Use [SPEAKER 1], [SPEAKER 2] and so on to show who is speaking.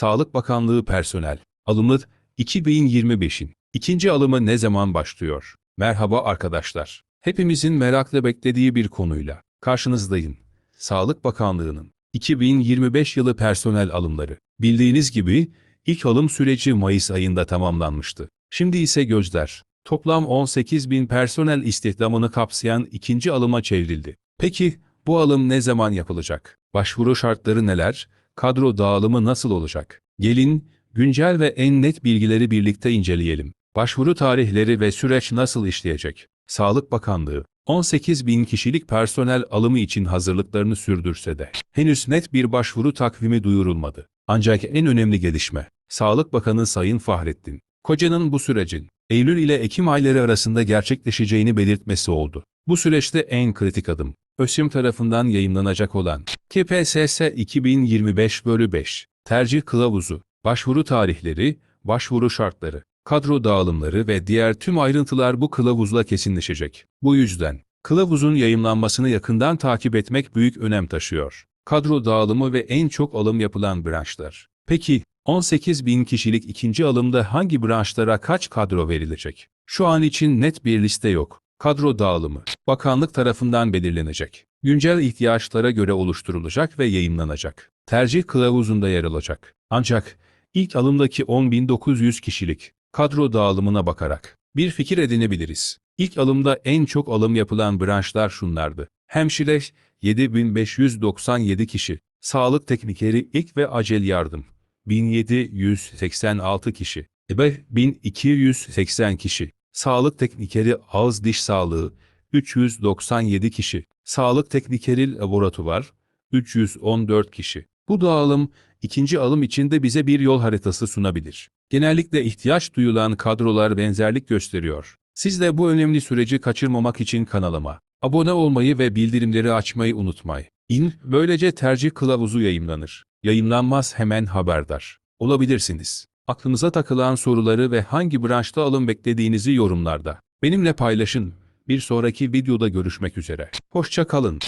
[SPEAKER 1] Sağlık Bakanlığı personel alımı 2025'in ikinci alımı ne zaman başlıyor? Merhaba arkadaşlar. Hepimizin merakla beklediği bir konuyla karşınızdayım. Sağlık Bakanlığı'nın 2025 yılı personel alımları. Bildiğiniz gibi ilk alım süreci Mayıs ayında tamamlanmıştı. Şimdi ise gözler toplam 18 bin personel istihdamını kapsayan ikinci alıma çevrildi. Peki bu alım ne zaman yapılacak? Başvuru şartları neler? Kadro dağılımı nasıl olacak? Gelin güncel ve en net bilgileri birlikte inceleyelim. Başvuru tarihleri ve süreç nasıl işleyecek? Sağlık Bakanlığı 18 bin kişilik personel alımı için hazırlıklarını sürdürse de henüz net bir başvuru takvimi duyurulmadı. Ancak en önemli gelişme, Sağlık Bakanı Sayın Fahrettin Koca'nın bu sürecin Eylül ile Ekim ayları arasında gerçekleşeceğini belirtmesi oldu. Bu süreçte en kritik adım, ÖSYM tarafından yayınlanacak olan KPSS 2025 bölü 5 tercih kılavuzu, başvuru tarihleri, başvuru şartları, kadro dağılımları ve diğer tüm ayrıntılar bu kılavuzla kesinleşecek. Bu yüzden, kılavuzun yayımlanmasını yakından takip etmek büyük önem taşıyor. Kadro dağılımı ve en çok alım yapılan branşlar. Peki, 18 bin kişilik ikinci alımda hangi branşlara kaç kadro verilecek? Şu an için net bir liste yok. Kadro dağılımı, bakanlık tarafından belirlenecek. Güncel ihtiyaçlara göre oluşturulacak ve yayınlanacak. Tercih kılavuzunda yer alacak. Ancak ilk alımdaki 10.900 kişilik kadro dağılımına bakarak bir fikir edinebiliriz. İlk alımda en çok alım yapılan branşlar şunlardı. Hemşire 7597 kişi, sağlık teknikeri ilk ve acil yardım 1786 kişi, ebe 1280 kişi, sağlık teknikeri ağız diş sağlığı 397 kişi, sağlık teknikeri laboratuvar 314 kişi. Bu dağılım ikinci alım içinde bize bir yol haritası sunabilir. Genellikle ihtiyaç duyulan kadrolar benzerlik gösteriyor. Siz de bu önemli süreci kaçırmamak için kanalıma abone olmayı ve bildirimleri açmayı unutmayın. İn, böylece tercih kılavuzu yayımlanır. Yayınlanmaz hemen haberdar olabilirsiniz. Aklınıza takılan soruları ve hangi branşta alım beklediğinizi yorumlarda benimle paylaşın. Bir sonraki videoda görüşmek üzere. Hoşça kalın.